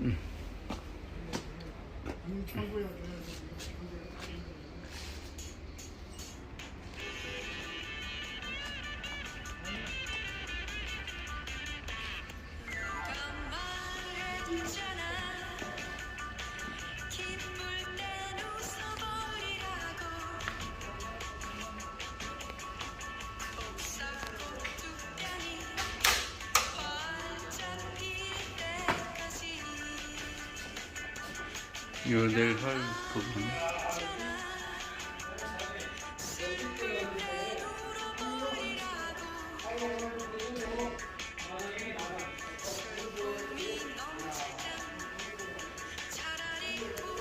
기 요 내일 할 부분.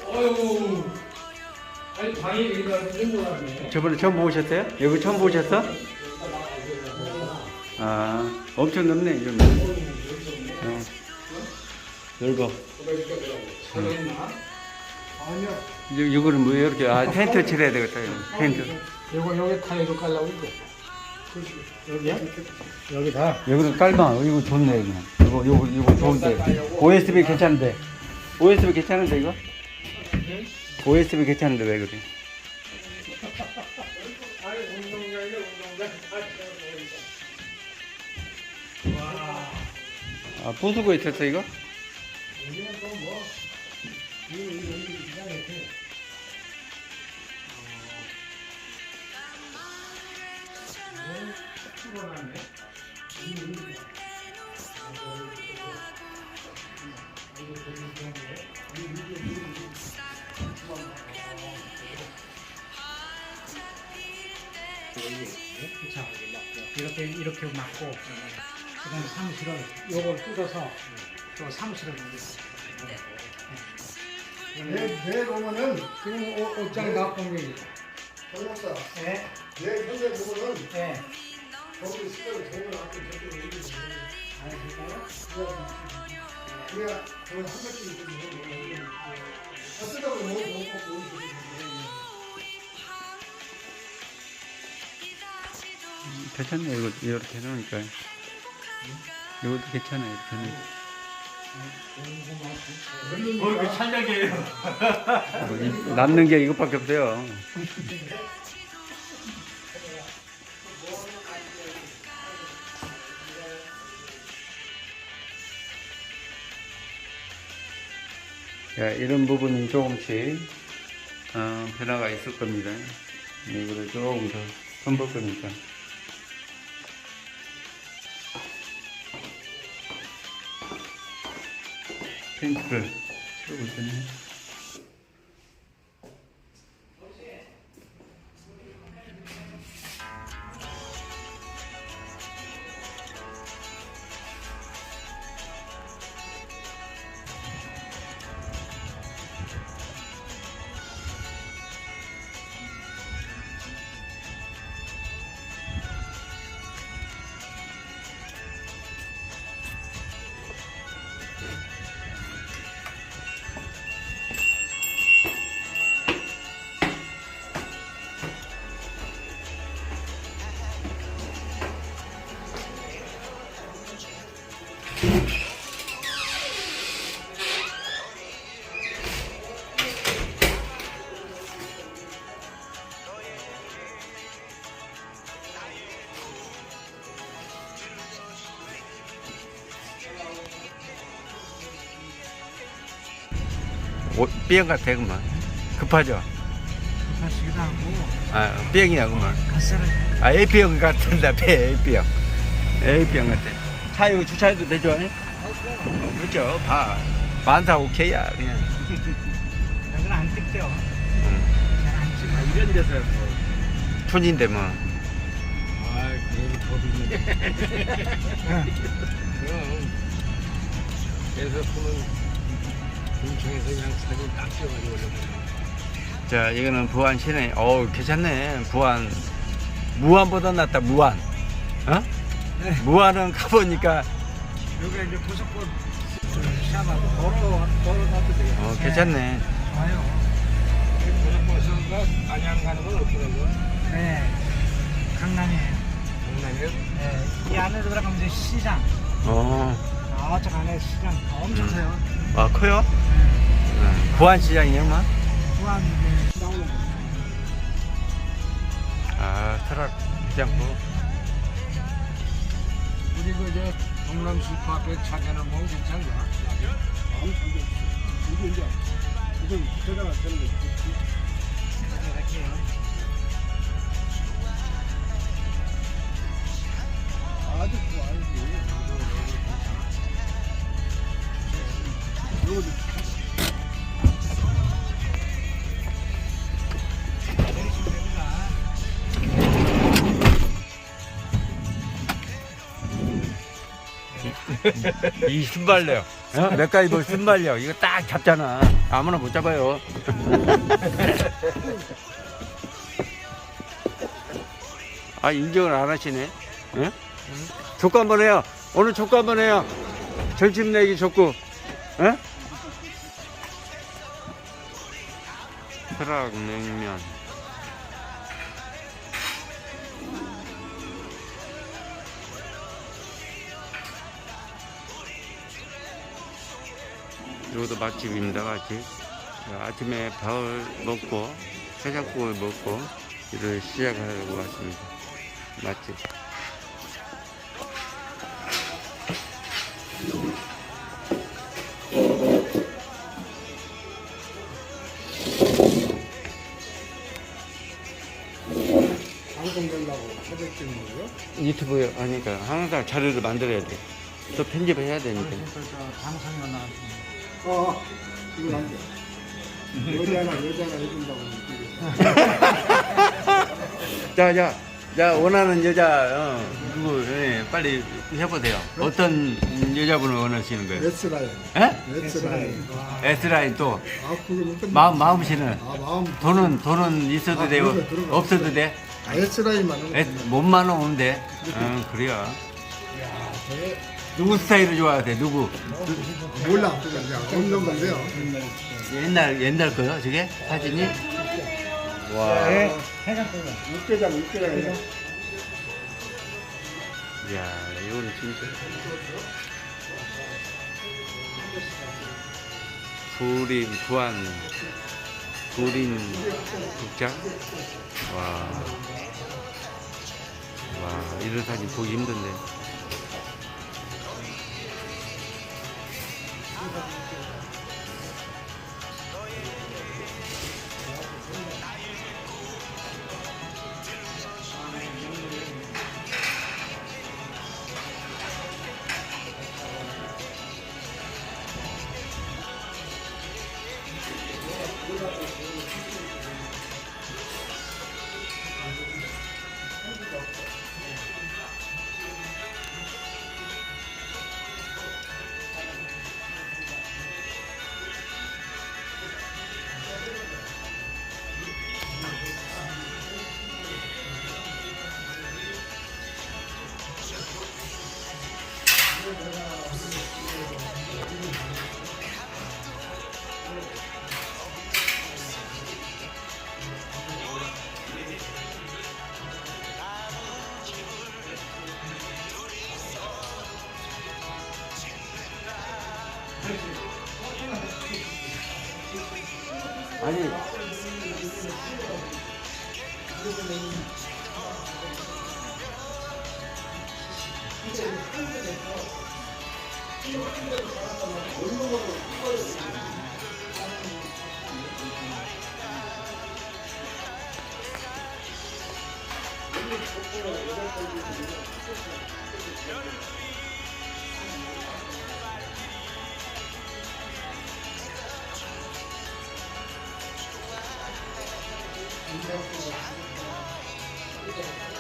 어휴. 아니 방이 이거 정도 하네. 저번에 처음 보셨어요? 여기 처음 보셨어? 아, 엄청 넓네, 이 정도. 어. 넓어. 아니요. 이- 이거는 뭐 이렇게, 아, 텐트 칠해야 되겠다, 이거. 텐트. 요거 여기 타일로 깔라고 이거. 여기야? 여기다. 여기는 깔마, 이거 좋네, 이거. 이거, 이거, 이거 좋은데. OSB 괜찮은데. OSB 괜찮은데, 이거? OSB 괜찮은데, 왜 그래? 아니 운동장이네 운동장. 아, 부수고 있었어, 이거? 여기는 또 뭐. 이거 이거 이 피곤하네. 이렇게 이렇게 맞고 그다음에 사무실을 요걸 뜯어서 또 사무실을 만들었어. 내, 내일 오면은 그냥 옷- 옷장 온 게. 정목사 예, 내일 현재 보면은 예. 얘기. 아, 그럴까요? 한 번씩 먹고 괜찮네, 이거, 이렇게 해놓으니까. 이것도 괜찮아, 이렇게 해놓으니까. 어, 이거 찰떡이에요. 뭐 이- 남는 게 이것밖에 없어요. 자, 이런 부분은 조금씩 어, 변화가 있을 겁니다. 이거를 조금 더 손볼 거니까. 페인트를 치우고 있네. 오, B형 같아, 그만. 급하죠? 하시기도 하고, 아, B형이야, 그만. 가스를. 아, A병 같은데, B, A병. A병 같아. 차 이거 주차해도 되죠? 그렇죠. 봐. 반사 오케이야, 그냥. 여기는 안 뜯겨. 응. 잘안 찍어. 이런 데서 뭐. 촌인데, 뭐. 아, 그런 법이 있는데. 그럼. 그래서 보면 군청에서 그냥 사진 딱 찍어가지고 올려버려. 자, 이거는 부안 시내. 어우, 괜찮네. 부안. 무안보다 낫다, 무안. 어? 네. 무안은 가보니까, 여기 이제 샤바도 도로, 도로 놔도 되겠다. 어, 괜찮네. 좋아요. 고속버스가 안양 가는 건 어쩌라고? 네. 강남이에요. 장난이에요? 네. 이 안에 들어가면 이제 시장. 어, 아, 저쪽 안에 시장 엄청 음. 커요. 아 커요? 응. 부안 시장이요, 뭐? 부안 이제 나오는 거. 아 트럭 시장부. 우리 그저 동남 슈퍼 앞에 차게는 뭐 괜찮나? 아무 상관 없어. 이게 이제 이건 제가 되는 거 이 순발력. 어? 맥가이버 순발력. 이거 딱 잡잖아. 아무나 못 잡아요. 아, 인정을 안 하시네. 예? 족구 한번 해요. 오늘 족구 한번 해요. 절집 내기 족구. 예? 트럭 냉면. 이것도 맛집입니다, 맛집. 아침에 밥을 먹고, 해장국을 먹고, 일을 시작하려고 왔습니다. 맛집. 방송되려고 하백 찍는 거요? 유튜브에 하니까 항상 자료를 만들어야 돼. 또 편집을 해야 되니까. 그래서 저 방송만 나왔습니다. 어, 이건 안 돼. 여자나 여자나 해준다고. 자, 자, 자, 원하는 여자, 어, 누구, 예, 빨리 해보세요. 어떤 여자분을 원하시는 거예요? 에스라인. 예? 에스라인. S라인 또, 아, 끝. 마음, 마음씨는? 아, 마음. 돈은, 돈은 있어도 아, 되고, 그런 거. 없어도 돼? 아, 에스라인만은. 에, 몸만 오면 돼. 응, 그래요. 누구 스타일을 좋아하세요? 누구? 몰라. 그냥 없는 건데요. 옛날, 옛날 거요, 저게? 사진이? 와. 네, 육개장, 육개장. 이야, 이거는 진짜. 부린, 부안, 부린 국장? 와. 와, 이런 사진 보기 힘든데.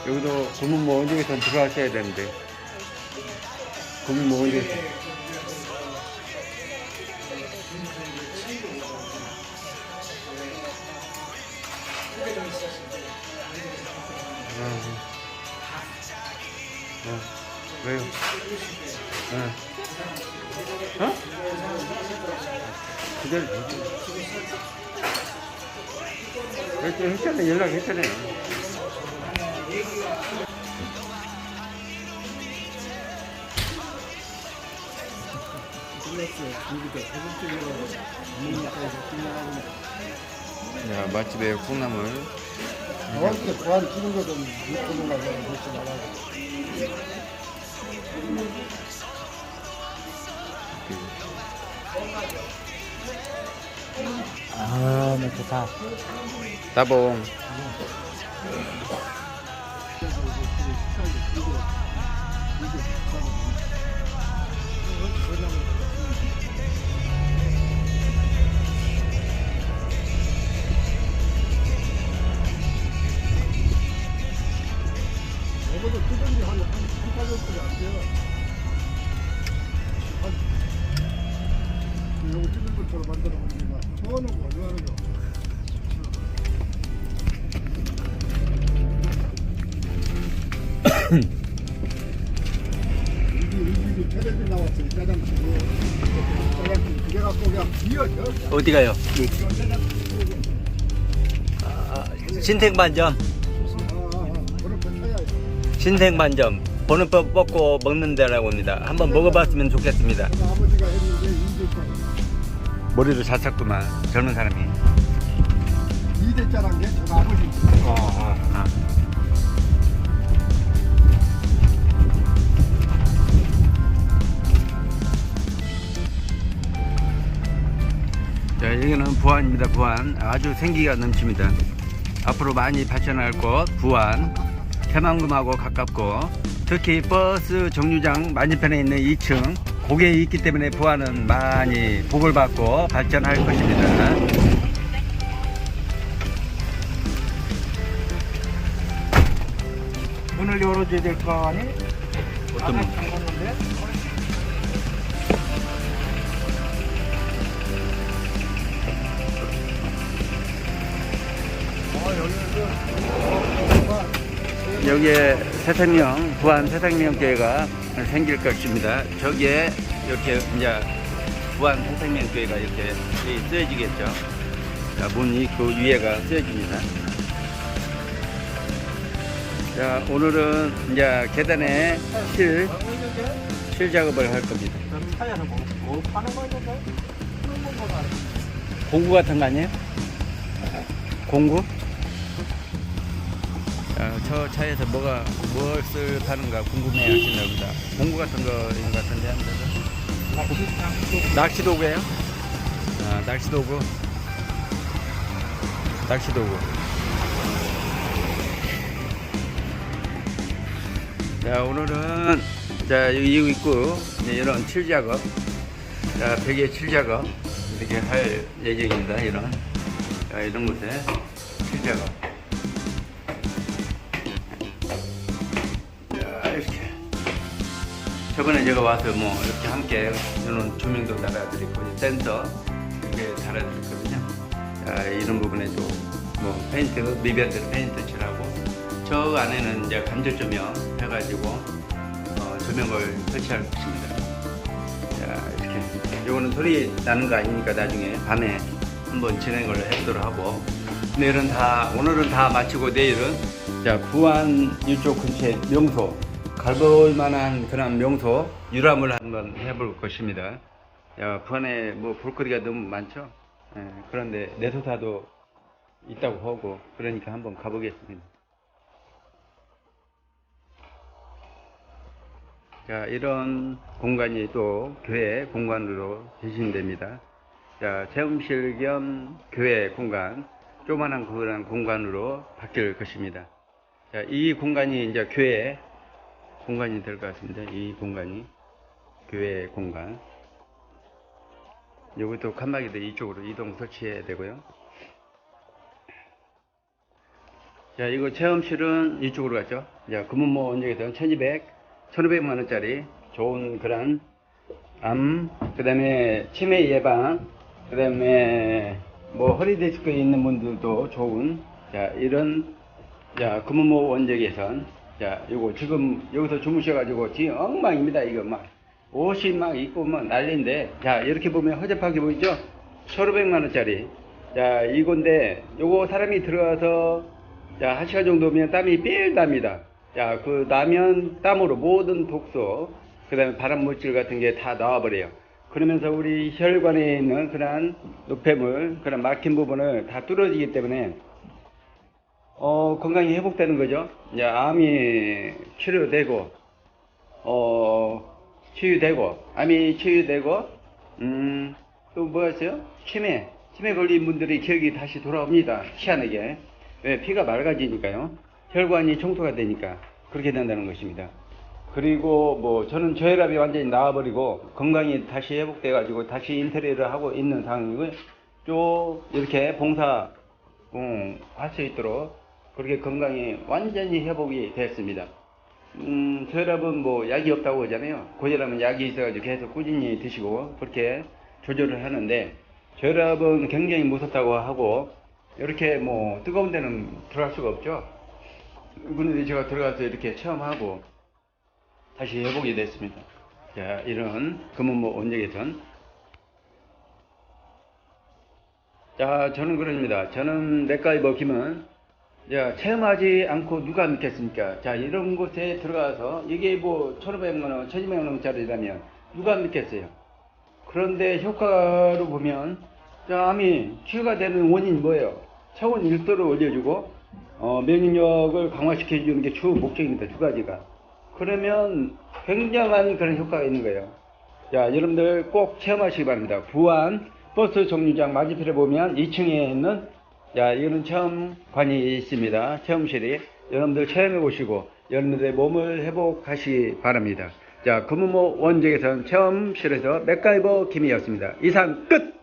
여기도 고문 뭐 언제부터 들어왔어야 되는데. 고문 뭐 언제부 왜요? 어. 어? 그대로 했잖아, 연락했잖아요. 자, 맛집의 콩나물. 어떻게 보안 찍은 거좀 그런 거 보지 말라고. 아, 뭐 좋다. 따봉. 이것 어디 가요? 신택반점. 그렇게 쳐야 신택반점. 번호법 뽑고 먹는 데라고 합니다. 한번 먹어봤으면 좋겠습니다. 아버지가 했는데 이제 머리를 잘 쌌구만. 젊은 사람이. 이대자란 게 제가 아버지. 어, 어. 아. 자, 여기는 부안입니다. 부안. 아주 생기가 넘칩니다. 앞으로 많이 발전할 곳 부안. 새만금하고 가깝고 특히 버스 정류장 맞은편에 있는 2층 고개 있기 때문에 부안은 많이 복을 받고 발전할 것입니다. 문을 열어줘야 될 거 아니? 어떤 분? 잠갔는데? 여기에 새생명, 부안 새생명교회가 생길 것입니다. 저기에 이렇게 이제 부안 새생명교회가 이렇게 쓰여지겠죠. 자, 문이 그 위에가 쓰여집니다. 자, 오늘은 이제 계단에 실, 실 작업을 할 겁니다. 공구 같은 거 아니에요? 공구? 자, 저 차에서 뭐가 무엇을 파는가 궁금해 하시나 보다. 공구 같은 거인 것 같은데 아무래도. 낚시 도구예요? 아, 낚시 도구. 낚시 도구. 자, 오늘은 자, 여기 있고 이제 이런 칠 작업. 자, 벽에 칠 작업 이렇게 할 예정입니다. 이런 자, 이런 곳에 칠 작업. 저번에 제가 와서 뭐 이렇게 함께 이런 조명도 달아드리고 센서 이렇게 달아드렸거든요. 자, 이런 부분에 좀뭐 페인트, 미변대로 페인트 칠하고 저 안에는 이제 간접 조명 해가지고 어, 조명을 설치할 것입니다. 자, 이렇게. 요거는 소리 나는 거 아니니까 나중에 밤에 한번 진행을 해보도록 하고. 내일은 다, 오늘은 다 마치고 내일은 자, 부안 이쪽 근처에 명소, 가볼 만한 그런 명소 유람을 한번 해볼 것입니다. 야, 부안에 뭐 볼거리가 너무 많죠? 예, 그런데 내소사도 있다고 하고, 그러니까 한번 가보겠습니다. 자, 이런 공간이 또 교회 공간으로 제신됩니다. 자, 체험실 겸 교회 공간, 조만한 그런 공간으로 바뀔 것입니다. 자, 이 공간이 이제 교회 공간이 될 것 같습니다. 이 공간이 교회 공간. 이것도 칸막이도 이쪽으로 이동 설치해야 되고요. 자, 이거 체험실은 이쪽으로 갔죠. 자, 금은모 원역에서는 1200, 1500만 원짜리 좋은 그런 암, 그 다음에 치매 예방, 그 다음에 뭐 허리 디스크 있는 분들도 좋은 자, 이런 자, 금은모 원역에선 자, 요거 지금 여기서 주무셔가지고 지금 엉망입니다. 이거 막 옷이 막 입고 막 난리인데 자, 이렇게 보면 허접하게 보이죠? 1500만 원짜리 자, 이건데 요거 사람이 들어가서 자, 한 시간 정도면 땀이 삘 납니다. 자, 그 나면 땀으로 모든 독소, 그 다음에 발암 물질 같은 게 다 나와버려요. 그러면서 우리 혈관에 있는 그러한 노폐물, 그런 막힌 부분을 다 뚫어지기 때문에 어, 건강이 회복되는 거죠. 이제 암이 치료되고, 어, 치유되고, 암이 치유되고, 음, 또 뭐가 있어요? 치매. 치매 걸린 분들이 기억이 다시 돌아옵니다. 희한하게. 왜? 피가 맑아지니까요. 혈관이 청소가 되니까. 그렇게 된다는 것입니다. 그리고 뭐 저는 저혈압이 완전히 나와버리고 건강이 다시 회복돼가지고 다시 인테리어를 하고 있는 상황이고요. 쭉 이렇게 봉사 음, 할수 있도록 그렇게 건강이 완전히 회복이 됐습니다. 음, 저혈압은 뭐 약이 없다고 하잖아요. 고혈압은 약이 있어가지고 계속 꾸준히 드시고 그렇게 조절을 하는데 저혈압은 굉장히 무섭다고 하고 이렇게 뭐 뜨거운 데는 들어갈 수가 없죠. 그런데 제가 들어가서 이렇게 체험하고 다시 회복이 됐습니다. 자, 이런 금은모 원적에선 자, 저는 그럽니다. 저는 맥가이버 김은 야, 체험하지 않고 누가 믿겠습니까? 자, 이런 곳에 들어가서 이게 뭐 1,500만 원, 1,200만 원짜리라면 누가 믿겠어요? 그런데 효과로 보면 암이 치유가 되는 원인이 뭐예요? 체온 1도를 올려주고 어, 면역력을 강화시켜주는 게 주 목적입니다. 두 가지가. 그러면 굉장한 그런 효과가 있는 거예요. 자, 여러분들 꼭 체험하시기 바랍니다. 부안 버스 정류장 맞은편에 보면 2층에 있는 자, 이거는 체험관이 있습니다. 체험실이. 여러분들 체험해 보시고 여러분들의 몸을 회복하시기 바랍니다. 자, 금은모 원적에선 체험실에서 맥가이버 김이었습니다. 이상 끝!